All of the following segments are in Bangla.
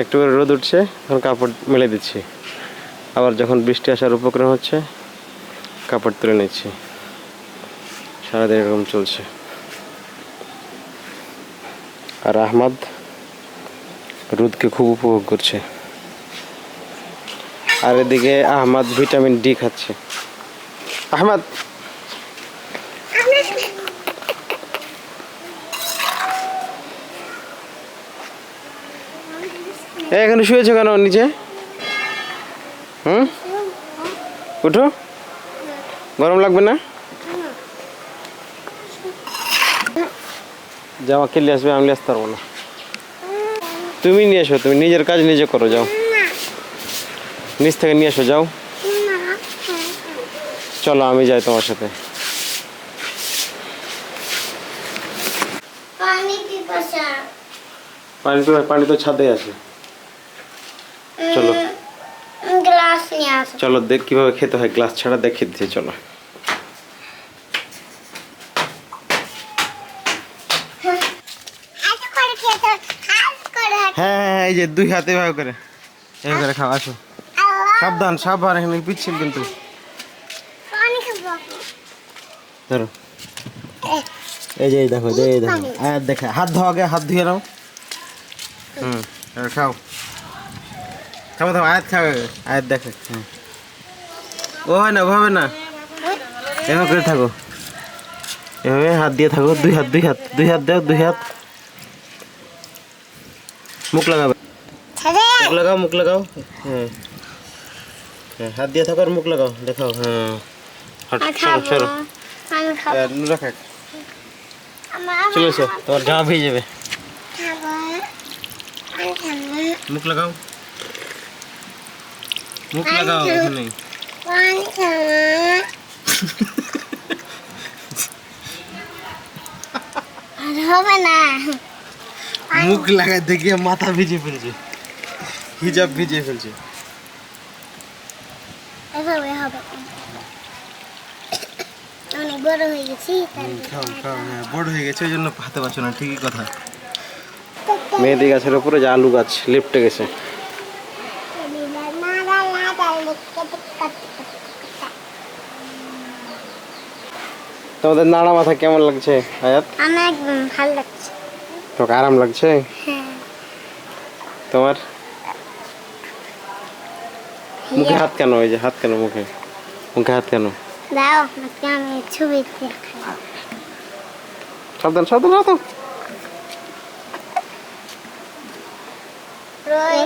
একটু করে রোদ উঠছে তখন কাপড় মেলে দিচ্ছি। আবার যখন বৃষ্টি আসার উপক্রম হচ্ছে, কাপড় তুলে নিচ্ছি। সারাদিন এরকম চলছে। আর আহমদ রোদকে খুব উপভোগ করছে। আর এদিকে আহমদ ভিটামিন ডি খাচ্ছে। আহমদ! এখানে শুয়েছো কেন নিচে? হুম? উঠো। গরম লাগবে না? জামা খেলে আসবে আমি আসতে পারব না। তুমি নিয়ে এসো তুমি নিজের কাজ নিজে করো যাও। নিচ থেকে নিয়ে এসো যাও। চলো আমি যাই তোমার সাথে। পানি তো পানি তো ছাদে আছে। নিয়ে আসো। চলো দেখ কীভাবে খেতে হয় গ্লাস ছাড়া দেখিয়ে দিচ্ছি চলো। আজ করে খেতে আজ করে হ্যাঁ হ্যাঁ হ্যাঁ, এই যে দুই হাতে করে। এভাবে করে খাও আসো। সাবধান সাবধান এখানে পিচ্ছিল কিন্তু। ধরো। এই যে এই দেখো এই দেখো। আর দেখা হাত ধোয়া আগে হাত ধুয়ে নাও। হুম খাও। খাব খাব আয়াত খাও আগে। আয়াত দেখে হুম ও হয় না ওভাবে না এভাবে করে থাকো এভাবে হাত দিয়ে থাকো দুই হাত দুই হাত দুই হাত দাও দুই হাত মুখ লাগাবে ছেড়ে মুখ লাগাও মুখ লাগাও হ্যাঁ হ্যাঁ হাত দিয়ে থাকো আর মুখ লাগাও দেখাও হ্যাঁ হাট, আমি সরো, খাব সরো। আমি খাব আহ, নুরা খাক আমার চলে এসো তোমার জামা ভিজে যাবে খাব আমি খাব মুখ লাগাও মুখ লাগাও আর হবে না। মুখ লাগাই দেখিয়ে মাথা ভিজে ফেলছে। হিজাব ভিজে ফেলছে। এভাবে হবে। অনেক বড় হয়ে গেছি খাও খাও হ্যাঁ বড় হয়ে গেছে ওই জন্য হাতে পাচ্ছ না ঠিকই কথা। মেহেদি গাছের উপরে যে আলু গাছ লিপটে গেছে। তোমাদের নাড়া মাথা কেমন লাগছে আয়াত? আমার একদম ভালো লাগছে। তোকে আরাম লাগছে? হ্যাঁ। তোমার? মুখে হাত কেন ওই যে হাত কেন মুখে? মুখে হাত কেন? দাও আপনাকে আমি ছবি দেখাই সাবধান সাবধান সাবধান। রই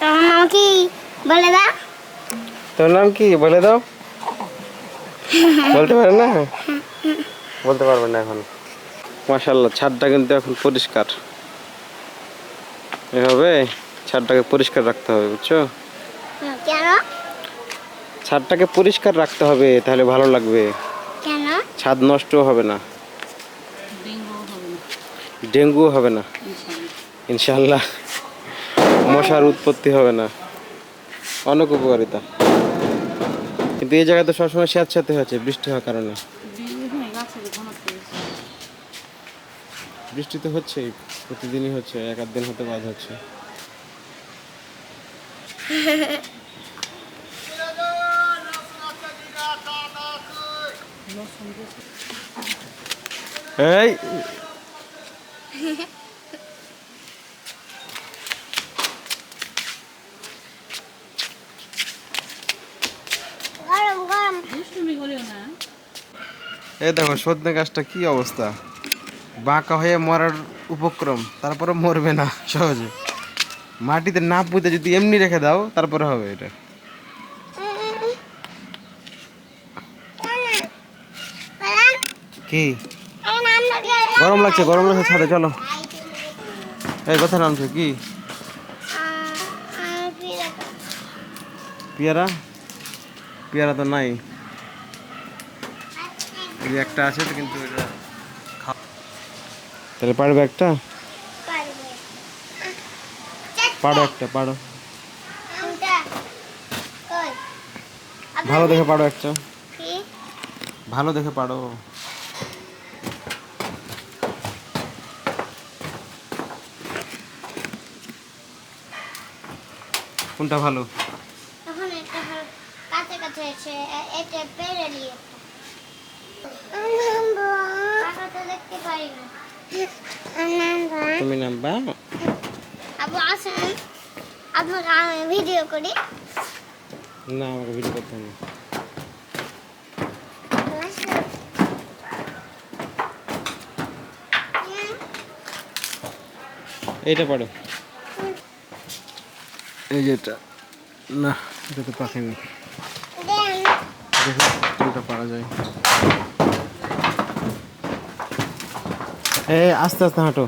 তোমার নাম কি? বলে দাও। তোর নাম কি? বলে দাও। বলতে পারে না? বলতে পারবে না এখন। মাশাল্লাহ ছাদটা কিন্তু এখন পরিষ্কার। এভাবে ছাদটাকে পরিষ্কার রাখতে হবে বুঝছ? ছাদটাকে পরিষ্কার রাখতে হবে তাহলে ভালো লাগবে। ছাদ নষ্ট হবে না। ডেঙ্গু হবে না। ইনশাল্লাহ মশার উৎপত্তি হবে না। অনেক উপকারিতা। কিন্তু এই জায়গায় তো সবসময় স্যাঁত স্যাঁতস্যাঁতে হচ্ছে, বৃষ্টি হওয়ার কারণে। বৃষ্টি তো হচ্ছেই, প্রতিদিনই হচ্ছে, এক আধ দিন হতে বাদ হচ্ছে। এই গরম গরম এই দেখো, সজনে গাছটা কি অবস্থা? বাঁকা হয়ে মরার উপক্রম তারপরে মরবে না, সহজে। মাটিতে না পুঁতে যদি এমনি রেখে দাও, তারপরে হবে এটা। কি? গরম লাগছে গরম লাগছে, ছাদে, চলো। এই কথা নামছে, কি? পেয়ারা? পেয়ারা তো নাই। এই যে একটা আছে তো কিন্তু এটা তাহলে পারবে একটা পারো একটা পারো। ভালো দেখে পারো একটা। ভালো দেখে পারো। কোনটা ভালো? এখন হলো কাছে কাছে আছে এটা পেরে নিয়ে কাকা তো দেখতে পারি না তুমি নামবা। আবু আসেন। আপনাকে আমি ভিডিও করি। না আমাকে ভিডিও করতে হবে এইটা পারো এই যে এটা। না এটা তো পাখেনি দেখো কোনটা পারা যায়। এ আস্তে আস্তে হাঁটো।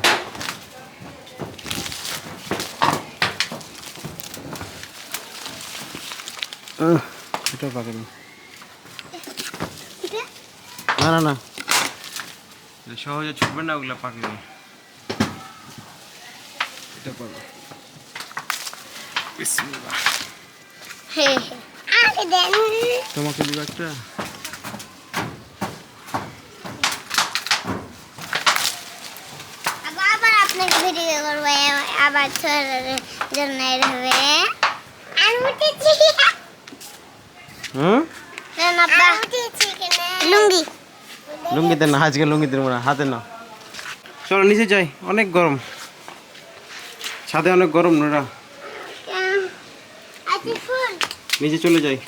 না না না। সহজে ছুটবে না ওগুলো পাকেনি এটা পারো। বিসমিল্লাহ। হে হে আগে দেন। তোমাকে দিব একটা? আবার আবার আপনাকে ভিডিও করবে আবার ছোড়ার জন্য হবে আমি হুম? না না লুঙ্গি। লুঙ্গিতে না আজকে লুঙ্গিতে না হাতে না চলো নিচে যাই অনেক গরম। ছাদে অনেক গরম নোরা। নিচে চলে যাই।